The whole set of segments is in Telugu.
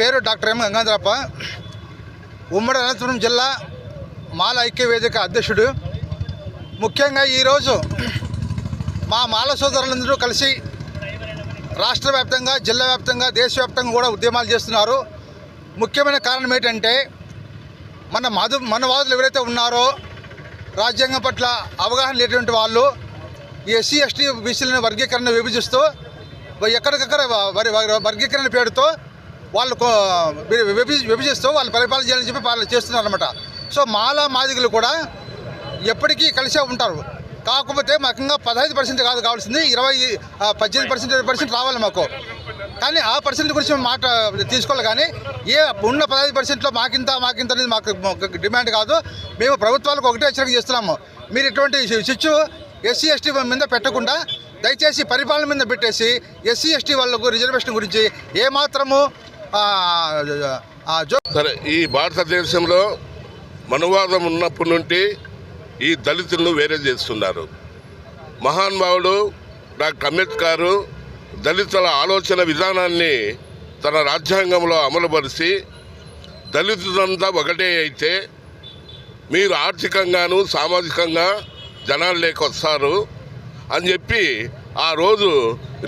పేరు డాక్టర్ ఎం గంగాధరప్ప. ఉమ్మడి అనంతపురం జిల్లా మాల ఐక్య వేదిక అధ్యక్షుడు. ముఖ్యంగా ఈరోజు మా మాల సోదరులందరూ కలిసి రాష్ట్ర వ్యాప్తంగా జిల్లా వ్యాప్తంగా దేశవ్యాప్తంగా కూడా ఉద్యమాలు చేస్తున్నారు. ముఖ్యమైన కారణం ఏంటంటే మన మధు మనవాదులు ఎవరైతే ఉన్నారో రాజ్యాంగం పట్ల అవగాహన లేనటువంటి వాళ్ళు ఎస్సీ ఎస్టీ బీసీలను వర్గీకరణ విభజిస్తూ ఎక్కడికక్కడ వర్గీకరణ పేరుతో వాళ్ళు విభజిస్తూ వాళ్ళు పరిపాలన చేయాలని చెప్పి వాళ్ళు చేస్తున్నారు అనమాట సో మాలా మాదిగలు కూడా ఎప్పటికీ కలిసే ఉంటారు. కాకపోతే మాకంగా పదహైదు పర్సెంట్ కాదు కావాల్సింది ఇరవై పద్దెనిమిది పర్సెంట్ ఇరవై పర్సెంట్ రావాలి మాకు. కానీ ఆ పర్సెంట్ గురించి మేము మాట తీసుకోవాలి కానీ ఏ ఉన్న పదహైదు పర్సెంట్లో మాకింత మాకింత అనేది మాకు డిమాండ్ కాదు. మేము ప్రభుత్వాలకు ఒకటే హెచ్చరిక చేస్తున్నాము. మీరు ఇటువంటి చిచ్చు ఎస్సీ ఎస్టీ మీద పెట్టకుండా దయచేసి పరిపాలన మీద పెట్టేసి ఎస్సీ ఎస్టీ వాళ్ళకు రిజర్వేషన్ గురించి ఏమాత్రము సరే ఈ భారతదేశంలో మనువాదం ఉన్నప్పటి నుండి ఈ దళితులను వేరే చేస్తున్నారు. మహానుభావుడు డాక్టర్ అంబేద్కర్ దళితుల ఆలోచన విధానాన్ని తన రాజ్యాంగంలో అమలుపరిచి దళితులంతా ఒకటే అయితే మీరు ఆర్థికంగాను సామాజికంగా జనాలు లేకొస్తారు అని చెప్పి ఆ రోజు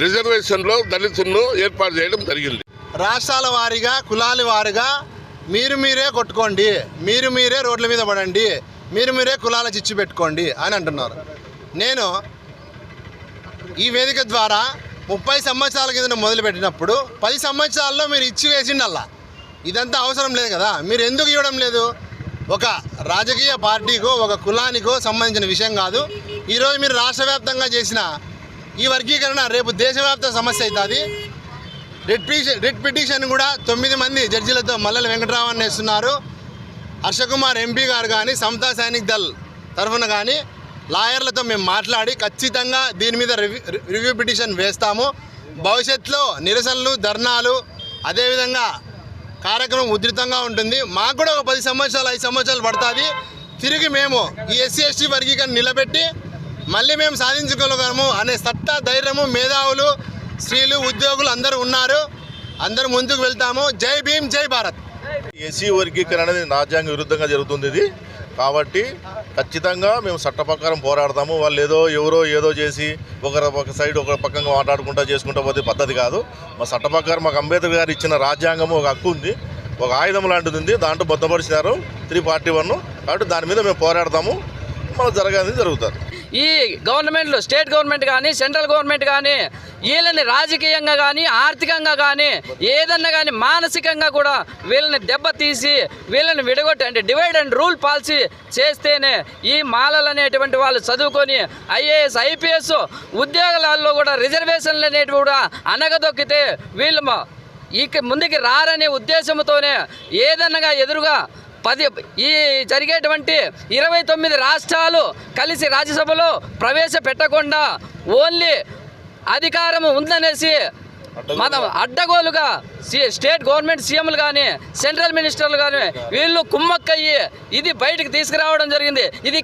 రిజర్వేషన్లో దళితులను ఏర్పాటు చేయడం జరిగింది. రాష్ట్రాల వారీగా కులాల వారీగా మీరు మీరే కొట్టుకోండి మీరు మీరే రోడ్ల మీద పడండి మీరు మీరే కులాల చిచ్చు పెట్టుకోండి అని అంటున్నారు. నేను ఈ వేదిక ద్వారా ముప్పై సంవత్సరాల కింద మొదలుపెట్టినప్పుడు పది సంవత్సరాల్లో మీరు ఇచ్చి వేసిండల్లా. ఇదంతా అవసరం లేదు కదా. మీరు ఎందుకు ఇవ్వడం లేదు? ఒక రాజకీయ పార్టీకో ఒక కులానికో సంబంధించిన విషయం కాదు. ఈరోజు మీరు రాష్ట్ర వ్యాప్తంగా చేసిన ఈ వర్గీకరణ రేపు దేశవ్యాప్త సమస్య అవుతుంది. రిట్ పిటిషన్ రిట్ పిటిషన్ కూడా తొమ్మిది మంది జడ్జీలతో మల్లెల వెంకటరామన్ వేస్తున్నారు హర్షకుమార్ ఎంపీ గారు కానీ సమతా సైనిక్ దళ్ తరఫున కానీ లాయర్లతో మేము మాట్లాడి ఖచ్చితంగా దీని మీద రివ్యూ రివ్యూ పిటిషన్ వేస్తాము. భవిష్యత్తులో నిరసనలు ధర్నాలు అదేవిధంగా కార్యక్రమం ఉధృతంగా ఉంటుంది. మాకు కూడా ఒక పది సంవత్సరాలు ఐదు సంవత్సరాలు పడుతుంది. తిరిగి మేము ఈ ఎస్సీ ఎస్టీ వర్గీకరణ నిలబెట్టి మళ్ళీ మేము సాధించుకోగలము అనే సత్తా ధైర్యము మేధావులు స్త్రీలు ఉద్యోగులు అందరూ ఉన్నారు. అందరూ ముందుకు వెళ్తాము. జై భీమ్ జై భారత్. ఎస్సీ వర్గీకరణ అనేది రాజ్యాంగ విరుద్ధంగా జరుగుతుంది ఇది. కాబట్టి ఖచ్చితంగా మేము చట్ట ప్రకారం పోరాడతాము. వాళ్ళు ఏదో ఎవరో ఏదో చేసి ఒకరు ఒక సైడ్ ఒక పక్కన మాట్లాడుకుంటా చేసుకుంటా పోతే పద్ధతి కాదు. మా చట్ట ప్రకారం మాకు అంబేద్కర్ గారు ఇచ్చిన రాజ్యాంగము ఒక హక్కు ఉంది. ఒక ఆయుధం లాంటిది ఉంది. దాంట్లో బొత్తపరిచినారు త్రీ పార్టీ వన్. కాబట్టి దాని మీద మేము పోరాడతాము. మనకు జరగాలని జరుగుతుంది ఈ గవర్నమెంట్లు స్టేట్ గవర్నమెంట్ కానీ సెంట్రల్ గవర్నమెంట్ కానీ వీళ్ళని రాజకీయంగా కానీ ఆర్థికంగా కానీ ఏదన్నా కానీ మానసికంగా కూడా వీళ్ళని దెబ్బతీసి వీళ్ళని విడగొట్టి అంటే డివైడ్ అండ్ రూల్ పాలసీ చేస్తేనే ఈ మాలలు అనేటువంటి వాళ్ళు చదువుకొని ఐఏఎస్ ఐపీఎస్ ఉద్యోగాలలో కూడా రిజర్వేషన్లు అనేటివి కూడా అనగదొక్కితే వీళ్ళు ఇక ముందుకి రారనే ఉద్దేశంతోనే ఏదన్నగా ఎదురుగా పది ఈ జరిగేటువంటి ఇరవై తొమ్మిది రాష్ట్రాలు కలిసి రాజ్యసభలో ప్రవేశపెట్టకుండా ఓన్లీ అధికారం ఉందనేసి మన అడ్డగోలుగా సి- స్టేట్ గవర్నమెంట్ సీఎంలు కానీ సెంట్రల్ మినిస్టర్లు కానీ వీళ్ళు కుమ్మక్కయ్యి ఇది బయటికి తీసుకురావడం జరిగింది. ఇది